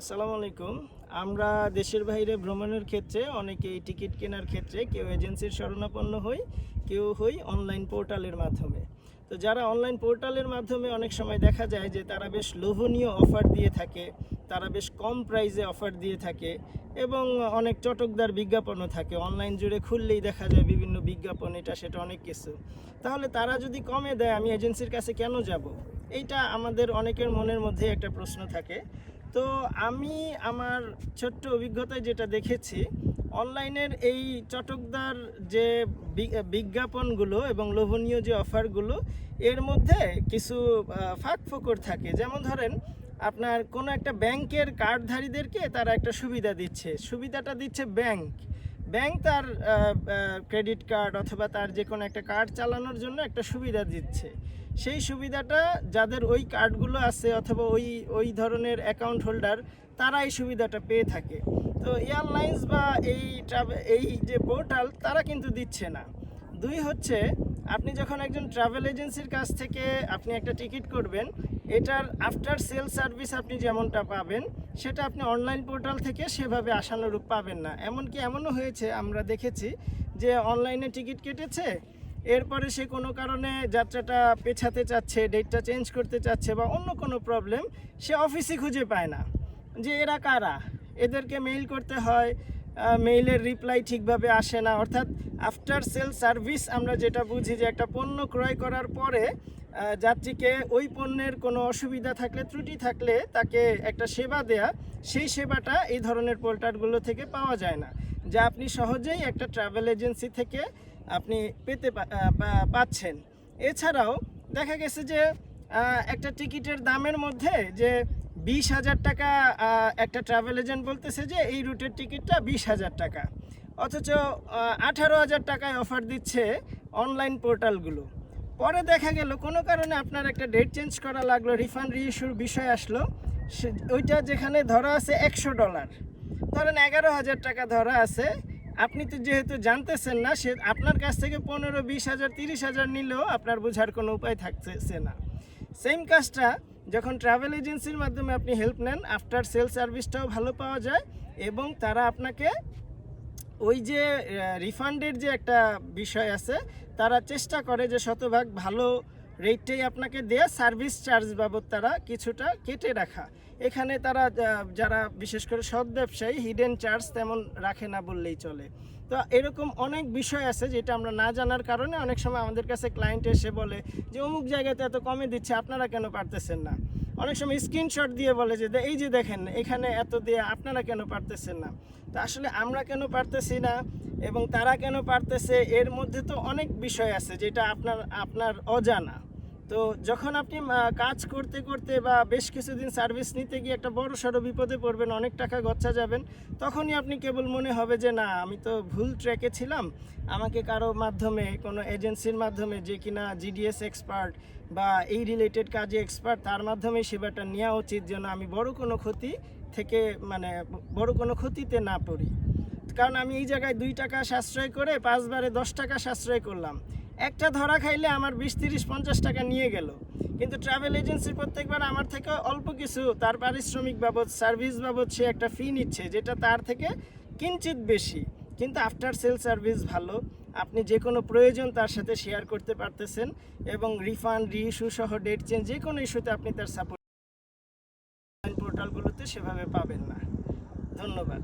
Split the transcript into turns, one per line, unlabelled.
আসসালামু আলাইকুম। আমরা দেশের বাইরে ভ্রমণের ক্ষেত্রে অনেকেই টিকিট কেনার ক্ষেত্রে কেউ এজেন্সির শরণাপন্ন হই, কেউ হই অনলাইন পোর্টালের মাধ্যমে। তো যারা অনলাইন পোর্টালের মাধ্যমে অনেক সময় দেখা যায় যে তারা বেশ লোভনীয় অফার দিয়ে থাকে, তারা বেশ কম প্রাইসে অফার দিয়ে থাকে এবং অনেক চটকদার বিজ্ঞাপনও থাকে। অনলাইন জুড়ে খুললেই দেখা যায় বিভিন্ন বিজ্ঞাপন, এটা সেটা অনেক কিছু। তাহলে তারা যদি কমে দেয়, আমি এজেন্সির কাছে কেন যাব? এইটা আমাদের অনেকের মনের মধ্যে একটা প্রশ্ন থাকে। তো আমি আমার ছোট্ট অভিজ্ঞতায় যেটা দেখেছি, অনলাইনের এই চটকদার যে বিজ্ঞাপনগুলো এবং লোভনীয় যে অফারগুলো, এর মধ্যে কিছু ফাঁক ফোকর থাকে। যেমন ধরেন, আপনার কোনো একটা ব্যাংকের কার্ডধারীদেরকে তারা একটা সুবিধা দিচ্ছে। সুবিধাটা দিচ্ছে ব্যাংক। ব্যাংক তার ক্রেডিট কার্ড অথবা তার যে কোনো একটা কার্ড চালানোর জন্য একটা সুবিধা দিচ্ছে। সেই সুবিধাটা যাদের ওই কার্ডগুলো আছে অথবা ওই ওই ধরনের অ্যাকাউন্ট হোল্ডার, তারা এই সুবিধাটা পেয়ে থাকে। তো এয়ারলাইন্স বা এই ট্রাভেল এই যে পোর্টাল, তারা কিন্তু দিচ্ছে না। দুই হচ্ছে, আপনি যখন একজন ট্রাভেল এজেন্সির কাছ থেকে আপনি একটা টিকিট করবেন এটার আফটার সেল সার্ভিস আপনি যেমনটা পাবেন, সেটা আপনি অনলাইন পোর্টাল থেকে সেভাবে আশানুরূপ পাবেন না। এমনকি এমনও হয়েছে, আমরা দেখেছি যে অনলাইনে টিকিট কেটেছে, এরপরে সে কোনো কারণে যাত্রাটা পেছাতে চাচ্ছে ডেটটা চেঞ্জ করতে চাচ্ছে বা অন্য কোনো প্রবলেম সে অফিসে খুঁজে পায় না। যে এরা কারা? এদেরকে মেইল করতে হয় মেইলের রিপ্লাই ঠিকভাবে আসে না। অর্থাৎ আফটার সেল সার্ভিস আমরা যেটা বুঝি যে একটা পণ্য ক্রয় করার পরে যাত্রীকে ওই পণ্যের কোনো অসুবিধা থাকলে, ত্রুটি থাকলে তাকে একটা সেবা দেয়া। সেই সেবাটা এই ধরনের পোর্টালগুলো থেকে পাওয়া যায় না, যা আপনি সহজেই একটা ট্রাভেল এজেন্সি থেকে আপনি পেতে পাচ্ছেন। এছাড়াও দেখা গেছে যে একটা টিকিটের দামের মধ্যে যে বিশ হাজার টাকা একটা ট্রাভেল এজেন্ট বলতেছে যে এই রুটের টিকিটটা বিশ হাজার টাকা। অথচ আঠারো হাজার টাকায় অফার দিচ্ছে অনলাইন পোর্টালগুলো। পরে দেখা গেল, কোনো কারণে আপনার একটা ডেট চেঞ্জ করা লাগল রিফান্ড রিইস্যুর বিষয় আসলো, সে ওইটা যেখানে ধরা আছে একশো ডলার ধরেন এগারো হাজার টাকা ধরা আছে, আপনি তো যেহেতু জানতেছেন না, সে আপনার কাছ থেকে পনেরো, বিশ হাজার, তিরিশ হাজার নিলেও আপনার বোঝার কোনো উপায় থাকতেছে না। সেম কাজটা, যখন ট্রাভেল এজেন্সির মাধ্যমে আপনি হেল্প নেন আফটার সেল সার্ভিসটাও ভালো পাওয়া যায় এবং তারা আপনাকে ওই যে রিফান্ডের যে একটা বিষয় আছে, তারা চেষ্টা করে যে শতভাগ ভালো রেটটাই আপনাকে দেয়া সার্ভিস চার্জ বাবদ তারা কিছুটা কেটে রাখা। এখানে তারা যারা বিশেষ করে সৎ ব্যবসায়ী হিডেন চার্জ তেমন রাখে না বললেই চলে। তো এরকম অনেক বিষয় আছে যেটা আমরা না জানার কারণে অনেক সময় আমাদের কাছে ক্লায়েন্ট এসে বলে যে, অমুক জায়গাতে এত কমে দিচ্ছে, আপনারা কেন পারতেছেন না? অনেক সময় স্ক্রিনশট দিয়ে বলে যে এই যে দেখেন, এখানে এত দিয়ে আপনারা কেন পারতেছেন না? তো আসলে আমরা কেন পারতেছি না এবং তারা কেন পারতেছে, এর মধ্যে তো অনেক বিষয় আছে যেটা আপনার আপনার অজানা। তো যখন আপনি কাজ করতে করতে বা বেশ কিছুদিন সার্ভিস নিতে গিয়ে একটা বড় সড়ো বিপদে পড়বেন, অনেক টাকা গচ্ছা যাবেন, তখনই আপনি কেবল মনে হবে যে, না, আমি তো ভুল ট্র্যাকে ছিলাম। আমাকে কারও মাধ্যমে, কোনো এজেন্সির মাধ্যমে যে কিনা জিডিএস এক্সপার্ট বা এই রিলেটেড কাজে এক্সপার্ট তার মাধ্যমে সেবাটা নেওয়া উচিত যেন আমি বড় কোনো ক্ষতি থেকে মানে বড় কোনো ক্ষতিতে না পড়ি। কারণ আমি এই জায়গায় দুই টাকা সাশ্রয় করে পাঁচবারে দশ টাকা সাশ্রয় করলাম। একটা ধরা খাইলে আমার বিশ, তিরিশ, পঞ্চাশ টাকা নিয়ে গেল। কিন্তু ট্রাভেল এজেন্সি প্রত্যেকবার আমার থেকে অল্প কিছু তার পারিশ্রমিক বাবদ সার্ভিস বাবদ সে একটা ফি নিচ্ছে, যেটা তার থেকে কিঞ্চিত বেশি। কিন্তু আফটার সেল সার্ভিস ভালো। আপনি যে কোনো প্রয়োজন তার সাথে শেয়ার করতে পারতেছেন এবং রিফান্ড রিইস্যু সহ ডেট চেঞ্জ যে কোনো ইস্যুতে আপনি তার সাপোর্ট পোর্টালগুলোতে সেভাবে পাবেন না। ধন্যবাদ।